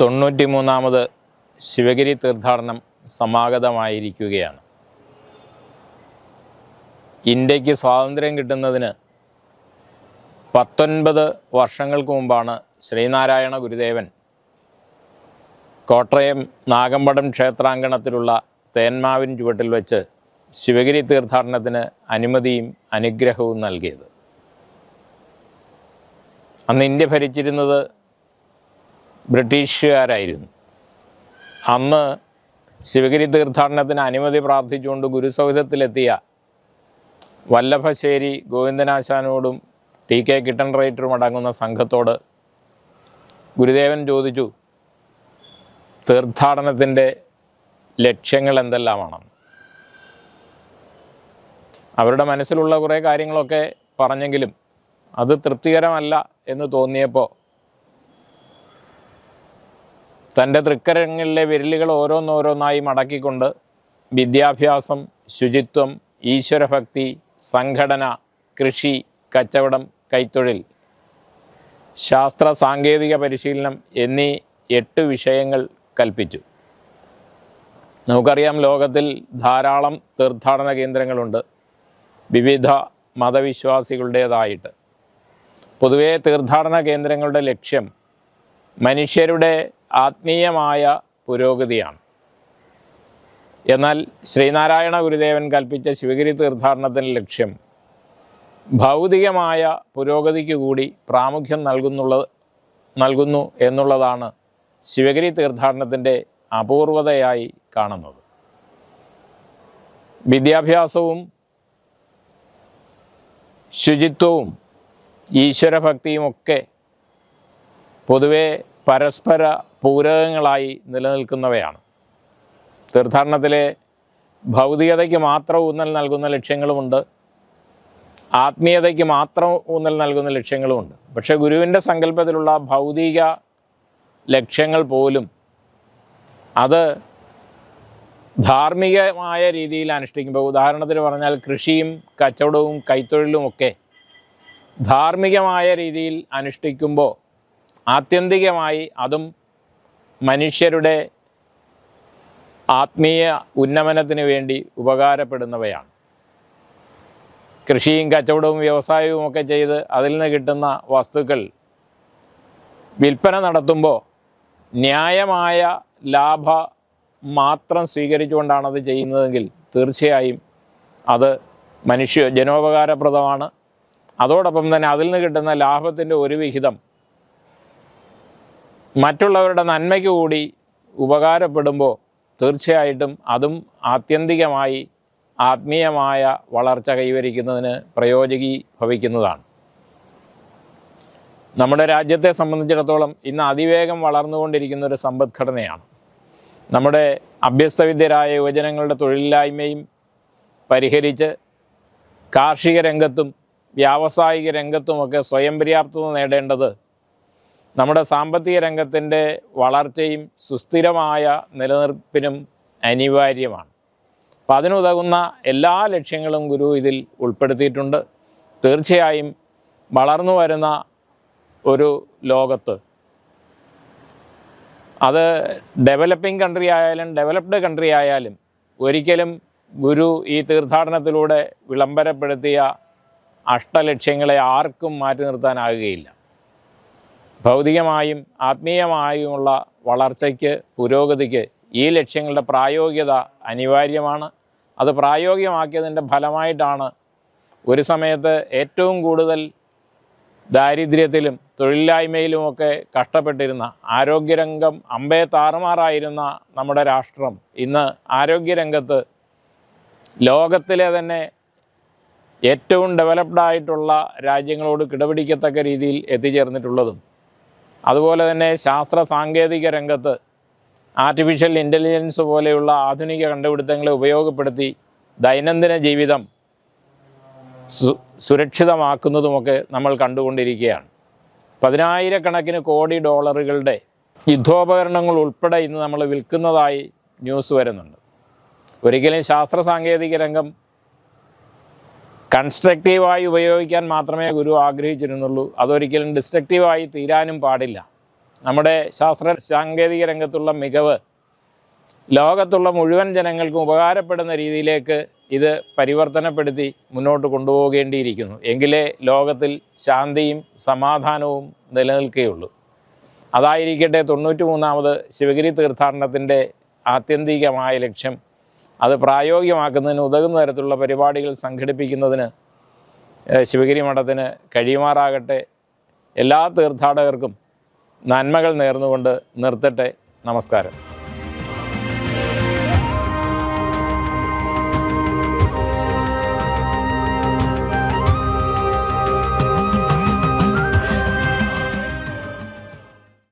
തൊണ്ണൂറ്റി മൂന്നാമത് ശിവഗിരി തീർത്ഥാടനം സമാഗതമായിരിക്കുകയാണ്. ഇന്ത്യയ്ക്ക് സ്വാതന്ത്ര്യം കിട്ടുന്നതിന് പത്തൊൻപത് വർഷങ്ങൾക്ക് മുമ്പാണ് ശ്രീനാരായണ ഗുരുദേവൻ കോട്ടയം നാഗമ്പടം ക്ഷേത്രാങ്കണത്തിലുള്ള തേന്മാവിൻ ചുവട്ടിൽ വെച്ച് ശിവഗിരി തീർത്ഥാടനത്തിന് അനുമതിയും അനുഗ്രഹവും നൽകിയത്. അന്ന് ഇന്ത്യ ഭരിച്ചിരുന്നത് ബ്രിട്ടീഷുകാരായിരുന്നു. അന്ന് ശിവഗിരി തീർത്ഥാടനത്തിന് അനുമതി പ്രാർത്ഥിച്ചുകൊണ്ട് ഗുരുസൗധത്തിലെത്തിയ വല്ലഭശ്ശേരി ഗോവിന്ദനാശാനോടും ടി കെ കിട്ടൺ റൈറ്ററും അടങ്ങുന്ന സംഘത്തോട് ഗുരുദേവൻ ചോദിച്ചു തീർത്ഥാടനത്തിന്റെ ലക്ഷ്യങ്ങൾ എന്തെല്ലാമാണെന്ന് അവരുടെ മനസ്സിലുള്ള കുറേ കാര്യങ്ങളൊക്കെ പറഞ്ഞെങ്കിലും അത് തൃപ്തികരമല്ല എന്ന് തോന്നിയപ്പോൾ തന്റെ തൃക്കരങ്ങളിലെ വിരലുകൾ ഓരോന്നോരോന്നായി മടക്കിക്കൊണ്ട് വിദ്യാഭ്യാസം ശുചിത്വം ഈശ്വരഭക്തി സംഘടന കൃഷി കച്ചവടം കൈത്തൊഴിൽ ശാസ്ത്ര സാങ്കേതിക പരിശീലനം എന്നീ എട്ട് വിഷയങ്ങൾ കൽപ്പിച്ചു. നമുക്കറിയാം ലോകത്തിൽ ധാരാളം തീർത്ഥാടന കേന്ദ്രങ്ങളുണ്ട്. വിവിധ മതവിശ്വാസികളുടേതായിട്ട്. പൊതുവേ തീർത്ഥാടന കേന്ദ്രങ്ങളുടെ ലക്ഷ്യം മനുഷ്യരുടെ ആത്മീയമായ പുരോഗതിയാണ്. എന്നാൽ ശ്രീനാരായണ ഗുരുദേവൻ കൽപ്പിച്ച ശിവഗിരി തീർത്ഥാടനത്തിന്റെ ലക്ഷ്യം ഭൗതികമായ പുരോഗതിക്ക് കൂടി പ്രാമുഖ്യം നൽകുന്നുള്ളത് നൽകുന്നു എന്നുള്ളതാണ് ശിവഗിരി തീർത്ഥാടനത്തിന്റെ അപൂർവതയായി കാണുന്നത്. വിദ്യാഭ്യാസവും ശുചിത്വവും ഈശ്വരഭക്തിയുമൊക്കെ പൊതുവെ പരസ്പര പൂരകങ്ങളായി നിലനിൽക്കുന്നവയാണ്. തീർത്ഥാടനത്തിലെ ഭൗതികതയ്ക്ക് മാത്രം ഊന്നൽ നൽകുന്ന ലക്ഷ്യങ്ങളുമുണ്ട്. ആത്മീയതയ്ക്ക് മാത്രം ഊന്നൽ നൽകുന്ന ലക്ഷ്യങ്ങളുമുണ്ട്. പക്ഷേ ഗുരുവിന്റെ സങ്കല്പത്തിലുള്ള ഭൗതിക ലക്ഷ്യങ്ങൾ പോലും അത് ധാർമ്മികമായ രീതിയിൽ അനുഷ്ഠിക്കുമ്പോൾ ഉദാഹരണത്തിന് പറഞ്ഞാൽ കൃഷിയും കച്ചവടവും കൈത്തൊഴിലുമൊക്കെ ധാർമ്മികമായ രീതിയിൽ അനുഷ്ഠിക്കുമ്പോൾ ആത്യന്തികമായി അതും മനുഷ്യരുടെ ആത്മീയ ഉന്നമനത്തിന് വേണ്ടി ഉപകാരപ്പെടുന്നവയാണ്. കൃഷിയും കച്ചവടവും വ്യവസായവും ഒക്കെ ചെയ്ത് അതിൽ നിന്ന് കിട്ടുന്ന വസ്തുക്കൾ വിൽപ്പന നടത്തുമ്പോൾ ന്യായമായ ലാഭ മാത്രം സ്വീകരിച്ചുകൊണ്ടാണ് അത് ചെയ്യുന്നതെങ്കിൽ തീർച്ചയായും അത് മനുഷ്യ ജനോപകാരപ്രദമാണ്. അതോടൊപ്പം തന്നെ അതിൽ നിന്ന് കിട്ടുന്ന ലാഭത്തിന്റെ ഒരു വിഹിതം മറ്റുള്ളവരുടെ നന്മയ്ക്ക് കൂടി ഉപകാരപ്പെടുമ്പോൾ തീർച്ചയായിട്ടും അതും ആത്യന്തികമായി ആത്മീയമായ വളർച്ച കൈവരിക്കുന്നതിന് പ്രയോജകി ഭവിക്കുന്നതാണ് നമ്മുടെ രാജ്യത്തെ സംബന്ധിച്ചിടത്തോളം ഇന്ന് അതിവേഗം വളർന്നുകൊണ്ടിരിക്കുന്ന ഒരു സമ്പദ്ഘടനയാണ്. നമ്മുടെ അഭ്യസ്തവിദ്യരായ യുവജനങ്ങളുടെ തൊഴിലില്ലായ്മയും പരിഹരിച്ച് കാർഷിക രംഗത്തും വ്യാവസായിക രംഗത്തുമൊക്കെ സ്വയം പര്യാപ്തത നേടേണ്ടത് നമ്മുടെ സാമ്പത്തിക രംഗത്തിന്റെ വളർച്ചയും സുസ്ഥിരമായ നിലനിർപ്പിനും അനിവാര്യമാണ്. അപ്പം അതിനുതകുന്ന എല്ലാ ലക്ഷ്യങ്ങളും ഗുരു ഇതിൽ ഉൾപ്പെടുത്തിയിട്ടുണ്ട്. തീർച്ചയായും വളർന്നു വരുന്ന ഒരു ലോകത്ത് അത് ഡെവലപ്പിംഗ് കൺട്രി ആയാലും ഡെവലപ്ഡ് കൺട്രി ആയാലും ഒരിക്കലും ഗുരു ഈ തീർത്ഥാടനത്തിലൂടെ വിളംബരപ്പെടുത്തിയ അഷ്ടലക്ഷ്യങ്ങളെ ആർക്കും മാറ്റി നിർത്താനാകുകയില്ല. ഭൗതികമായും ആത്മീയമായുമുള്ള വളർച്ചയ്ക്ക് പുരോഗതിക്ക് ഈ ലക്ഷ്യങ്ങളുടെ പ്രായോഗികത അനിവാര്യമാണ്. അത് പ്രായോഗികമാക്കിയതിന്റെ ഫലമായിട്ടാണ് ഒരു സമയത്ത് ഏറ്റവും കൂടുതൽ ദാരിദ്ര്യത്തിലും തൊഴിലില്ലായ്മയിലുമൊക്കെ കഷ്ടപ്പെട്ടിരുന്ന ആരോഗ്യരംഗം അമ്പേ താറുമാറായിരുന്ന നമ്മുടെ രാഷ്ട്രം ഇന്ന് ആരോഗ്യരംഗത്ത് ലോകത്തിലെ തന്നെ ഏറ്റവും ഡെവലപ്ഡ് ആയിട്ടുള്ള രാജ്യങ്ങളോട് കിടപിടിക്കത്തക്ക രീതിയിൽ എത്തിച്ചേർന്നിട്ടുള്ളതും അതുപോലെ തന്നെ ശാസ്ത്ര സാങ്കേതിക രംഗത്ത് ആർട്ടിഫിഷ്യൽ ഇന്റലിജൻസ് പോലെയുള്ള ആധുനിക കണ്ടുപിടുത്തങ്ങളെ ഉപയോഗപ്പെടുത്തി ദൈനംദിന ജീവിതം സു സുരക്ഷിതമാക്കുന്നതുമൊക്കെ നമ്മൾ കണ്ടുകൊണ്ടിരിക്കുകയാണ്. പതിനായിരക്കണക്കിന് കോടി ഡോളറുകളുടെ യുദ്ധോപകരണങ്ങൾ ഉൾപ്പെടെ ഇന്ന് നമ്മൾ വിൽക്കുന്നതായി ന്യൂസ് വരുന്നുണ്ട്. ഒരിക്കലും ശാസ്ത്ര സാങ്കേതിക രംഗം കൺസ്ട്രക്റ്റീവായി ഉപയോഗിക്കാൻ മാത്രമേ ഗുരു ആഗ്രഹിച്ചിരുന്നുള്ളൂ. അതൊരിക്കലും ഡിസ്ട്രക്റ്റീവായി തീരാനും പാടില്ല. നമ്മുടെ ശാസ്ത്ര സാങ്കേതിക രംഗത്തുള്ള മികവ് ലോകത്തുള്ള മുഴുവൻ ജനങ്ങൾക്കും ഉപകാരപ്പെടുന്ന രീതിയിലേക്ക് ഇത് പരിവർത്തനപ്പെടുത്തി മുന്നോട്ട് കൊണ്ടുപോകേണ്ടിയിരിക്കുന്നു. എങ്കിലേ ലോകത്തിൽ ശാന്തിയും സമാധാനവും നിലനിൽക്കുകയുള്ളൂ. അതായിരിക്കട്ടെ തൊണ്ണൂറ്റി മൂന്നാമത് ശിവഗിരി തീർത്ഥാടനത്തിന്റെ ആത്യന്തികമായ ലക്ഷ്യം. അത് പ്രായോഗികമാക്കുന്നതിന് ഉതകുന്ന തരത്തിലുള്ള പരിപാടികൾ സംഘടിപ്പിക്കുന്നതിന് ശിവഗിരി മഠത്തിന് കഴിയുമാറാകട്ടെ. എല്ലാ തീർത്ഥാടകർക്കും നന്മകൾ നേർന്നുകൊണ്ട് നിർത്തട്ടെ. നമസ്കാരം.